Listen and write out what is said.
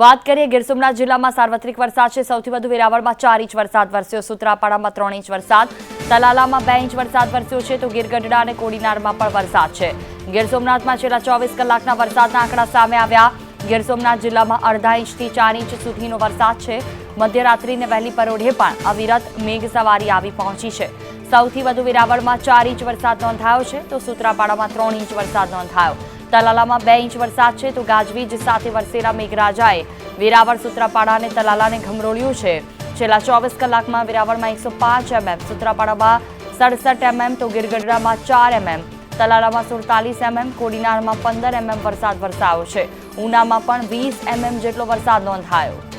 વાત કરીએ ગીર સોમનાથ જિલ્લામાં સાર્વત્રિક વરસાદ છે. સૌથી વધુ વેરાવળમાં ચાર ઇંચ વરસાદ વરસ્યો. સુત્રાપાડામાં ત્રણ ઇંચ વરસાદ. તલાલામાં બે ઇંચ વરસાદ વરસ્યો છે. તો ગીર ગઢડા અને કોડીનારમાં પણ વરસાદ છે. ગીર સોમનાથમાં છેલ્લા ચોવીસ કલાકના વરસાદના આંકડા સામે આવ્યા. ગીર સોમનાથ જિલ્લામાં અડધા ઇંચથી ચાર ઇંચ સુધીનો વરસાદ છે. મધ્યરાત્રિને વહેલી પરોઢે પણ અવિરત મેઘ સવારી આવી પહોંચી છે. સૌથી વધુ વેરાવળમાં ચાર ઇંચ વરસાદ નોંધાયો છે. તો સુત્રાપાડામાં ત્રણ ઇંચ વરસાદ નોંધાયો. તલાલામાં બે ઇંચ વરસાદ છે તો ગાજવીજ સાથે વરસેલા મેઘરાજાએ વેરાવળ સુત્રાપાડા અને તલાલાને ઘમરોળ્યું છે. છેલ્લા ચોવીસ કલાકમાં વેરાવળમાં એકસો પાંચ એમએમ, સુત્રાપાડામાં સડસઠ એમએમ તો ગીરગઢડામાં ચાર એમએમ, તલાલામાં સુડતાલીસ એમએમ, કોડીનારમાં પંદર એમએમ વરસાદ વરસાયો છે. ઉનામાં પણ વીસ એમએમ જેટલો વરસાદ નોંધાયો.